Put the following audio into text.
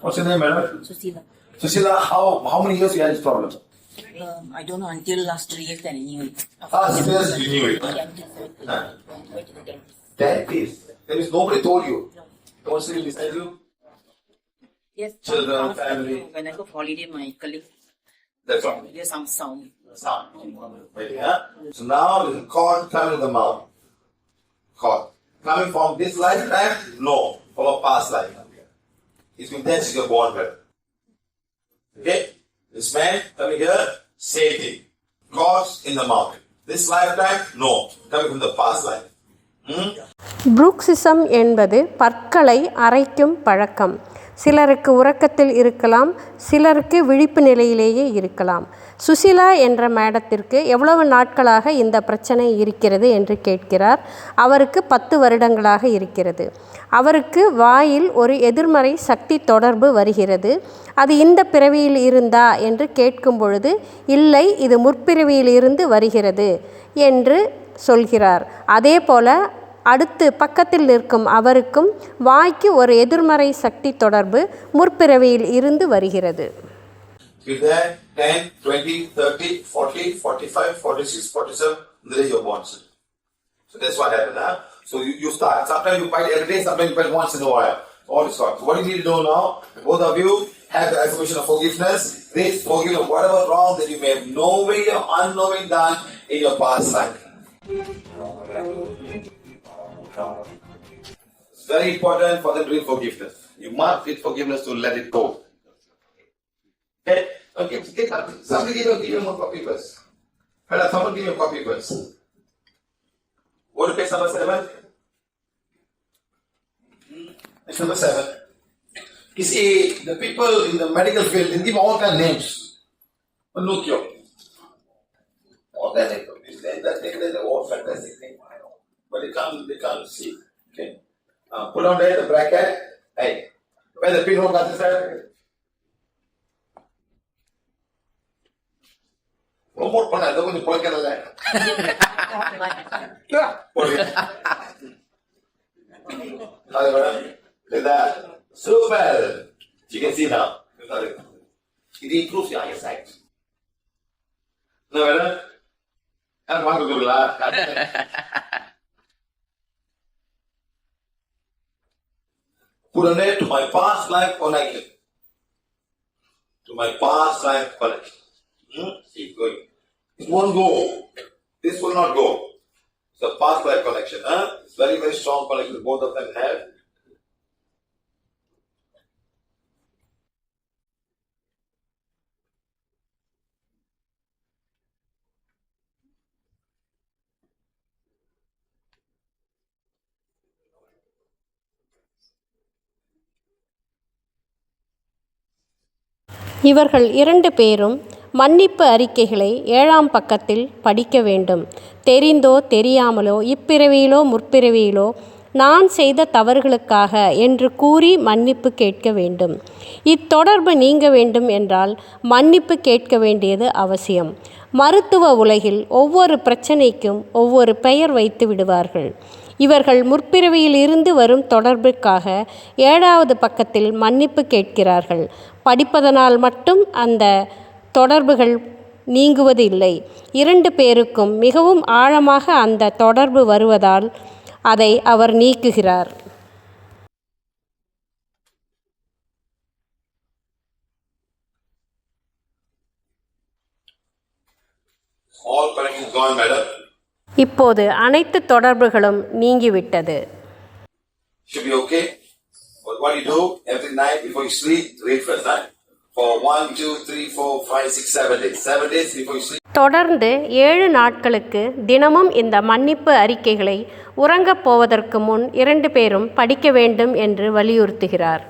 What's your name, madam? Susila. Susila, how, how many years you had this problem? Um, I don't know until last three years that I knew it. Ah, six years you knew it. Yeah, until seven years. Huh? I went to the dentist. Dentist. That nobody told you. No one sitting beside you? Yes. Children, after, family. When I go for holiday, my colleague That's all. hear some sound. Sound. Wait, yeah? So now the cord coming in the mouth. Cord. Coming from this lifetime? No. From a past lifetime. It's been ten since you're born with. Okay? This man coming here, same thing. Cords in the mouth. This lifetime? No. Coming from the past life. Hmm? புரூக்சிசம் என்பது பற்களை அரைக்கும் பழக்கம் சிலருக்கு உறக்கத்தில் இருக்கலாம் சிலருக்கு விழிப்பு நிலையிலேயே இருக்கலாம். சுசிலா என்ற மேடத்திற்கு எவ்வளவு நாட்களாக இந்த பிரச்சனை இருக்கிறது என்று கேட்கிறார். அவருக்கு பத்து வருடங்களாக இருக்கிறது. அவருக்கு வாயில் ஒரு எதிர்மறை சக்தி தொடர்பு வருகிறது. அது இந்த பிறவியில் இருந்தா என்று கேட்கும் பொழுது இல்லை இது முற்பிறவியில் இருந்து வருகிறது என்று சொல்கிறார். அதே போல அடுத்து பக்கத்தில் நிற்கும் அவருக்கும் வாய்க்கு ஒரு எதிர்மறை சக்தி தொடர்பு முற்பிறவியில் இருந்து வருகிறது So that's what happened, huh? So you, you start. Sometimes you fight every day, sometimes you fight once in a while. All this stuff. So what you need to know now, both of you have the affirmation of forgiveness. Please forgive of whatever wrong that you may have knowing or unknowing done in your past cycle. Life. It's very important for them to forgiveness. You must read forgiveness to let it go. Okay, okay, get up. Somebody give you, give you more copy first. Hello, someone give me a copy first. What is page number seven? Page number seven. You see, the people in the medical field, they give all kind of names. No cure. All that they this, that, that, that, that, all fantastic thing. But they can't, they can't see. Okay. Uh, pull on there the bracket. Hey, where the pinhole got this there. Promote பண்ண அதை கொஞ்சம் குழக்கிறதில்ல அது madam இதா super you can see now இது improves your eyesight என்ன மேடம் யார் வாங்க கொடுங்களா put on it to my past life connection to my past life connection Hmm? Keep going. It won't go. This will not go. It's a past life connection. Huh? It's very, very strong connection both of them have. இவர்கள் இரண்டு பேரும் மன்னிப்பு அறிக்கைகளை ஏழாம் பக்கத்தில் படிக்க வேண்டும். தெரிந்தோ தெரியாமலோ இப்பிறவியிலோ முற்பிறவியிலோ நான் செய்த தவறுகளுக்காக என்று கூறி மன்னிப்பு கேட்க வேண்டும். இத்தொடர்பு நீங்க வேண்டும் என்றால் மன்னிப்பு கேட்க வேண்டியது அவசியம். மருத்துவ உலகில் ஒவ்வொரு பிரச்சனைக்கும் ஒவ்வொரு பெயர் வைத்து விடுவார்கள். இவர்கள் முற்பிறவியில் இருந்து வரும் தொடர்புக்காக ஏழாவது பக்கத்தில் மன்னிப்பு கேட்கிறார்கள் படிப்பதனால் மட்டும் அந்த தொடர்புகள் நீங்குவது இல்லை இரண்டு பேருக்கும் மிகவும் ஆழமாக அந்த தொடர்பு வருவதால் அதை அவர் நீக்குகிறார் All correct is gone, madam. இப்போது அனைத்து தொடர்புகளும் நீங்கிவிட்டது Should be okay. But what you do every night before you sleep, read first night. For one, two, three, four, five, six, seven days. Seven days before you sleep. தொடர்ந்து ஏழு நாட்களுக்கு தினமும் இந்த மன்னிப்பு அறிக்கைகளை உறங்கப் போவதற்கு முன் இரண்டு பேரும் படிக்க வேண்டும் என்று வலியுறுத்துகிறார்